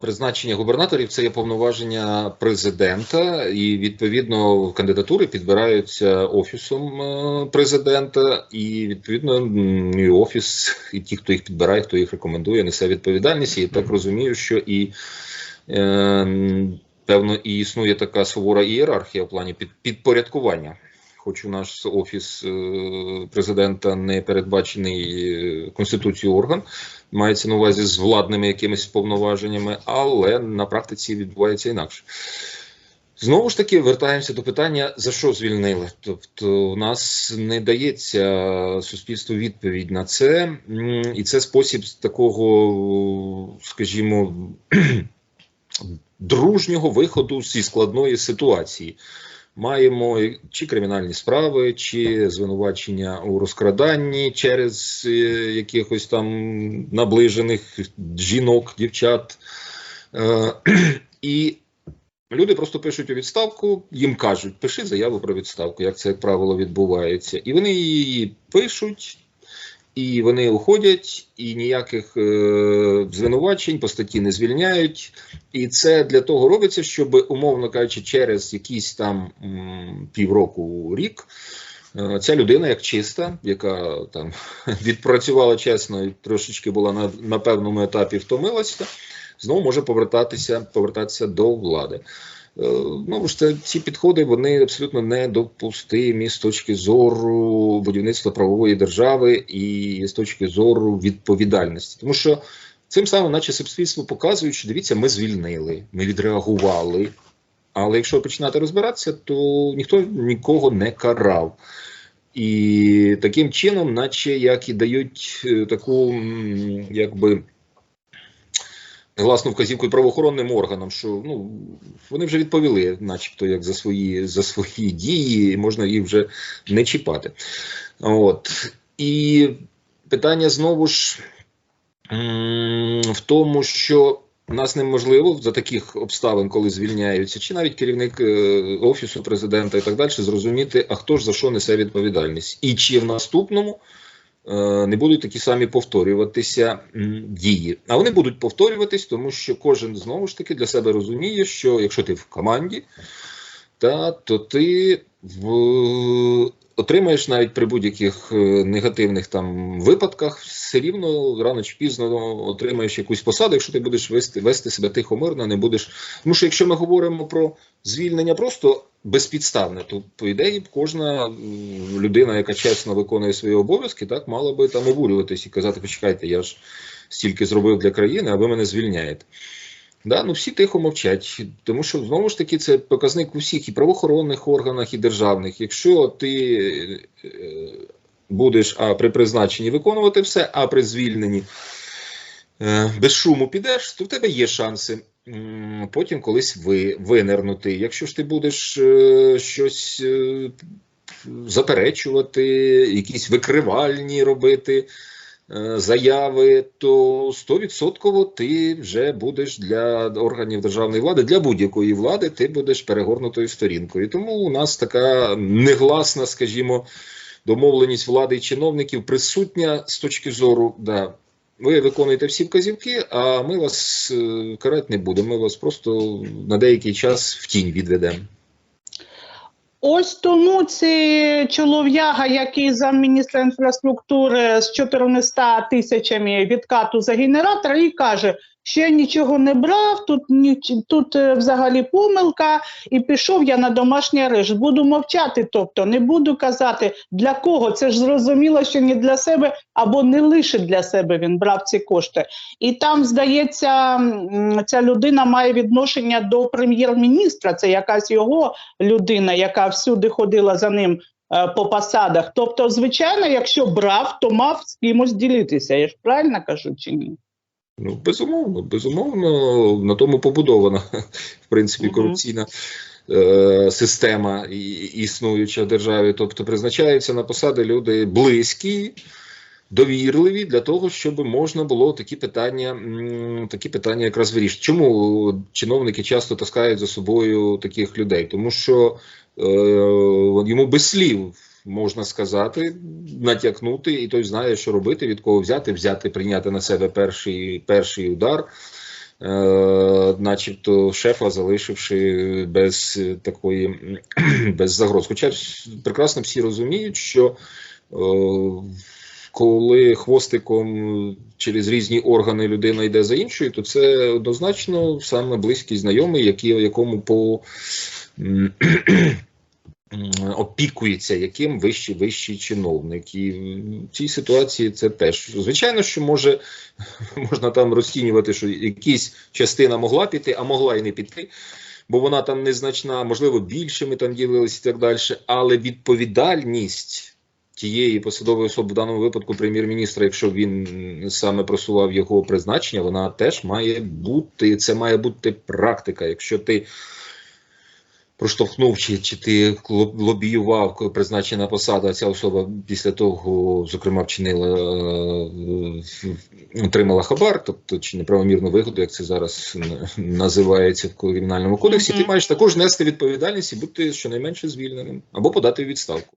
Призначення губернаторів це є повноваження президента, і відповідно кандидатури підбираються офісом е, президента, і відповідно і офіс, і ті, хто їх підбирає, хто їх рекомендує, несе відповідальність. І так розумію, що і е, певно і існує така сувора ієрархія в плані під, підпорядкування. Хоч у наш офіс е, президента не передбачений е, конституцією орган, мається на увазі з владними якимись повноваженнями, але на практиці відбувається інакше. Знову ж таки, вертаємося до питання, за що звільнили. Тобто, у нас не дається суспільству відповідь на це, і це спосіб такого, скажімо, дружнього виходу зі складної ситуації. Маємо чи кримінальні справи, чи звинувачення у розкраданні через е, якихось там наближених жінок, дівчат. Е, і люди просто пишуть у відставку, їм кажуть, пиши заяву про відставку, як це, як правило, відбувається. І вони її пишуть, і вони уходять, і ніяких е, звинувачень по статті не звільняють. І це для того робиться, щоб, умовно кажучи, через якісь там півроку рік. е, Ця людина, як чиста, яка там відпрацювала чесно і трошечки була на, на певному етапі втомилася, знову може повертатися, повертатися до влади. Е, Знову ж це ці підходи вони абсолютно недопустимі з точки зору будівництва правової держави і з точки зору відповідальності, тому що цим самим, наче суспільство показують, що дивіться, ми звільнили, ми відреагували. Але якщо починати розбиратися, то ніхто нікого не карав. І таким чином, наче як і дають е, таку, якби гласну вказівку правоохоронним органам, що ну вони вже відповіли, начебто, як за свої за свої дії, і можна їх вже не чіпати. От і питання знову ж в тому, що нас неможливо за таких обставин, коли звільняються, чи навіть керівник е, офісу президента і так далі, зрозуміти, а хто ж за що несе відповідальність, і чи в наступному не будуть такі самі повторюватися дії. А вони будуть повторюватись, тому що кожен знову ж таки для себе розуміє, що якщо ти в команді, та, то ти в, отримаєш навіть при будь-яких е, негативних там випадках, все рівно рано чи пізно отримаєш якусь посаду, якщо ти будеш вести, вести себе тихо мирно, не будеш. Тому що якщо ми говоримо про звільнення просто безпідставне, то по ідеї кожна людина, яка чесно виконує свої обов'язки, так мала би там обурюватись і казати: почекайте, я ж стільки зробив для країни, а ви мене звільняєте. Да, ну всі тихо мовчать, тому що знову ж таки це показник у всіх і правоохоронних органах, і державних. Якщо ти е, будеш а при призначенні виконувати все, а при звільненні е, без шуму підеш, то в тебе є шанси потім колись ви, винирнути. Якщо ж ти будеш е, щось е, заперечувати, якісь викривальні робити е, заяви, то 100% ти вже будеш для органів державної влади, для будь-якої влади, ти будеш перегорнутою сторінкою. Тому у нас така негласна, скажімо, домовленість влади і чиновників присутня з точки зору. да, ви виконуєте всі вказівки, а ми вас е, карати не будемо. Ми вас просто на деякий час в тінь відведемо. Ось тому ці чолов'яга, який замміністра інфраструктури з 400 тисячами відкату за генератор, і каже, я нічого не брав, тут, тут е, взагалі помилка, і пішов я на домашній арешт. Буду мовчати, тобто не буду казати, для кого. Це ж зрозуміло, що не для себе або не лише для себе він брав ці кошти. І там, здається, ця людина має відношення до прем'єр-міністра, це якась його людина, яка всюди ходила за ним е, по посадах. Тобто, звичайно, якщо брав, то мав з кимось ділитися. Я ж правильно кажу чи ні? Ну, безумовно, безумовно, на тому побудована, в принципі, корупційна е, система і- існуюча в державі. Тобто призначаються на посади люди близькі, довірливі для того, щоб можна було такі питання, такі питання якраз вирішити. Чому чиновники часто таскають за собою таких людей? Тому що е, йому без слів можна сказати, натякнути, і той знає, що робити, від кого взяти, взяти, прийняти на себе перший, перший удар. е, начебто шефа залишивши без такої без загроз. Хоча прекрасно всі розуміють, що е, коли хвостиком через різні органи людина йде за іншою, то це однозначно саме близький знайомий, який, якому по опікується яким вищий вищий чиновник. І в цій ситуації це теж звичайно, що може можна там розцінювати, що якась частина могла піти, а могла і не піти. Бо вона там незначна, можливо, більшими там ділилися і так далі. Але відповідальність тієї посадової особи, в даному випадку прем'єр-міністра, якщо він саме просував його призначення, вона теж має бути. Це має бути практика. Якщо ти проштовхнув, чи, чи ти лоб- лобіював призначена посада, ця особа після того, зокрема, вчинила е, отримала хабар, тобто чи неправомірну вигоду, як це зараз називається в кримінальному кодексі, Мгм. ти маєш також нести відповідальність і бути щонайменше звільненим або подати відставку.